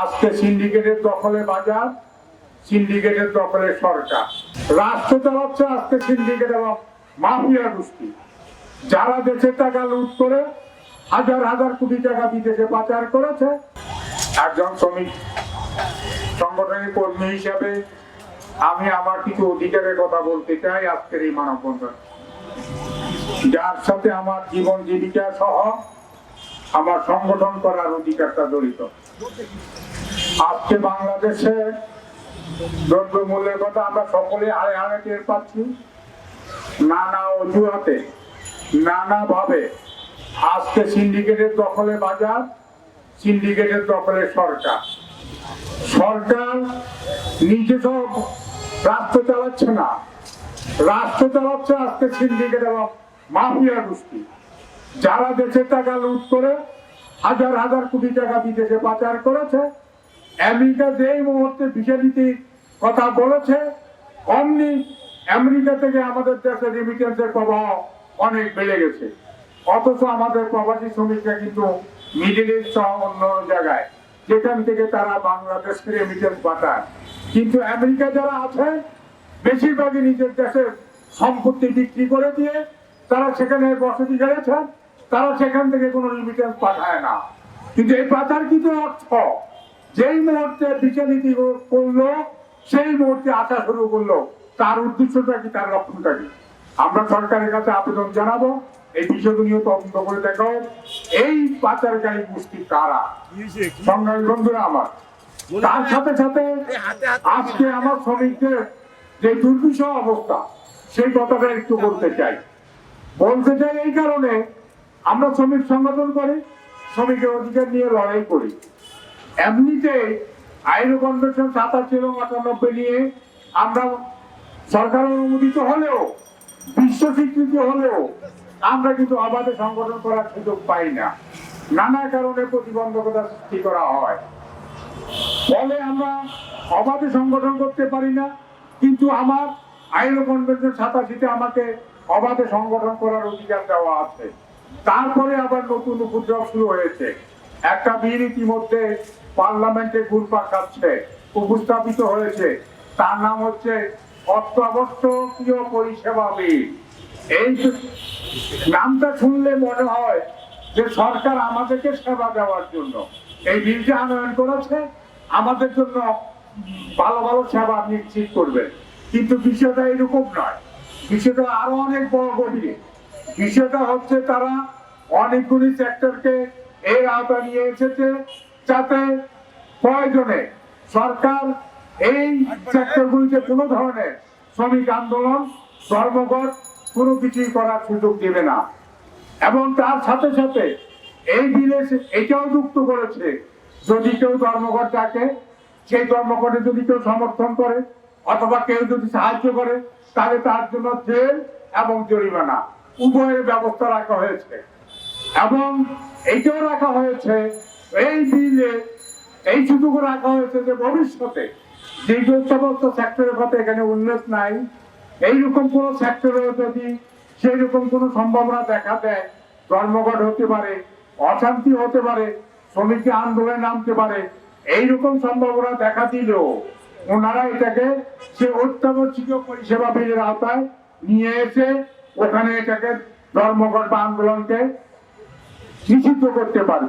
আজকে সিন্ডিকেটের দখলে বাজার, সিন্ডিকেটের দখলে সরকার। রাষ্ট্র চালাচ্ছে আজকে সিন্ডিকেট এবং মাফিয়া গোষ্ঠী। যারা দেশের টাকা লুট করে, হাজার হাজার কোটি টাকা বিদেশে পাচার করেছে, একজন শ্রমিক, সংগঠনের কর্মী হিসাবে আমি আমার কিছু অধিকারের কথা বলতে চাই আজকের এই মানববন্ধন। যার সাথে আমার জীবন জীবিকা সহ আমার সংগঠন করার অধিকারটা জড়িত। আজকে বাংলাদেশে দ্রব্য মূল্যের কথা আমরা সকলে হারে হারে টের পাচ্ছি। নানা অজুহাতে নানা ভাবে আজকে সিন্ডিকেটের দখলে বাজার, সিন্ডিকেটের দখলে সরকার। সরকার নিজে সব রাষ্ট্র চালাচ্ছে না। রাষ্ট্র চালাচ্ছে আজকে সিন্ডিকেট এবং মাফিয়া গোষ্ঠী। যারা দেশের টাকা লুট করে হাজার হাজার কোটি টাকা বিদেশে পাচার করেছে। আমেরিকা যেই মুহূর্তে ভিসা কথা বলেছে, অমনি আমেরিকা থেকে আমাদের দেশে রেমিটেন্সের প্রবাহ অনেক বেড়ে গেছে। অথচ আমাদের প্রবাসী শ্রমিকরা কিন্তু মিডিল ইস্ট সহ অন্য জায়গায়, যেখান থেকে তারা বাংলাদেশকে রেমিটেন্স পাঠায়। কিন্তু আমেরিকা যারা আছে, বেশিরভাগই নিজের দেশের সম্পত্তি বিক্রি করে দিয়ে তারা সেখানে বসতি গেড়েছে তারা সেখান থেকে কোনো রিমিটেন্স পাঠায় না। কিন্তু এই পাচার কিন্তু অর্থ যেই মুহূর্তে বিচারনীতি করল সেই মুহূর্তে আসা শুরু করল। তার উদ্দেশ্যটা কি তার লক্ষণটা কি? আমরা সরকারের কাছে আবেদন জানাব। এই বিষয়গুলো নিয়ে তদন্ত করে দেখো এই পাচারকারী গোষ্ঠী কারা? সংগ্রামী বন্ধুরা আমার। তার সাথে সাথে আজকে আমার শ্রমিকদের যে দুর্বিষহ অবস্থা সেই কথাটা একটু বলতে চাই। বলতে চাই এই কারণে আমরা শ্রমিক সংগঠন করি, শ্রমিকের অধিকার নিয়ে লড়াই করি। এমনিতে আইন কনভেনশন সাতাশি এবং আটানব্বই নিয়ে আমরা সরকার অনুমোদিত হলেও, বিশ্ব স্বীকৃতি হলেও আমরা কিন্তু অবাধে সংগঠন করার সুযোগ পাই না। নানা কারণে প্রতিবন্ধকতা সৃষ্টি করা হয়। ফলে আমরা অবাধে সংগঠন করতে পারি না, কিন্তু আমার আইলো কনভেনশন সাতাশিতে আমাকে অবাধে সংগঠন করার অধিকার দেওয়া আছে। তারপরে আবার নতুন উপদ্রব শুরু হয়েছে। একটা বিল ইতিমধ্যে পার্লামেন্টে ঘুরপা খাচ্ছে, উপস্থাপিত হয়েছে। তার নাম হচ্ছে অত্যাবশ্যকীয় পরিষেবা বিল। এই নামটা শুনলে মনে হয় যে সরকার আমাদেরকে সেবা দেওয়ার জন্য। এই বিলটা আনয়ন করেছে, আমাদের জন্য ভালো ভালো সেবা নিশ্চিত করবে। কিন্তু বিষয়টা এরকম নয়। বিষয়টা আরও অনেক বড় গভীরে। বিষয়টা হচ্ছে তারা অনেকগুলি সেক্টরকে এর আওতা নিয়ে এসেছে যাতে প্রয়োজনে সরকার এই সেক্টরগুলিতে কোনো ধরনের শ্রমিক আন্দোলন, ধর্মঘট কোনো কিছুই করার সুযোগ দেবে না। এবং তার সাথে সাথে এই বিলে এটাও যুক্ত করেছে, যদি কেউ ধর্মঘট ডাকে, সেই ধর্মঘটে যদি কেউ সমর্থন করে, অথবা কেউ যদি সাহায্য করে, তাহলে তার জন্য জেল এবং জরিমানা। উভয়ের ব্যবস্থা রাখা হয়েছে। এবং এইটাও রাখা হয়েছে, এই বিলে এই সুযোগ রাখা হয়েছে যে ভবিষ্যতে যে সমস্ত সেক্টরের কথা এখানে উল্লেখ নাই, এইরকম কোন সেক্টরে যদি সেই রকম কোন সম্ভাবনা দেখা দেয়, ধর্মঘট হতে পারে, অশান্তি হতে পারে শ্রমিকরা আন্দোলনে নামতে পারে, এইরকম সম্ভাবনা দেখা দিলেও ওনারা এটাকে সে অত্যাবশ্যকীয় পরিষেবা বিলের আওতায় নিয়ে এসে ওখানে এটাকে ধর্মঘট বা আন্দোলনকে নিষিদ্ধ করতে পারবে।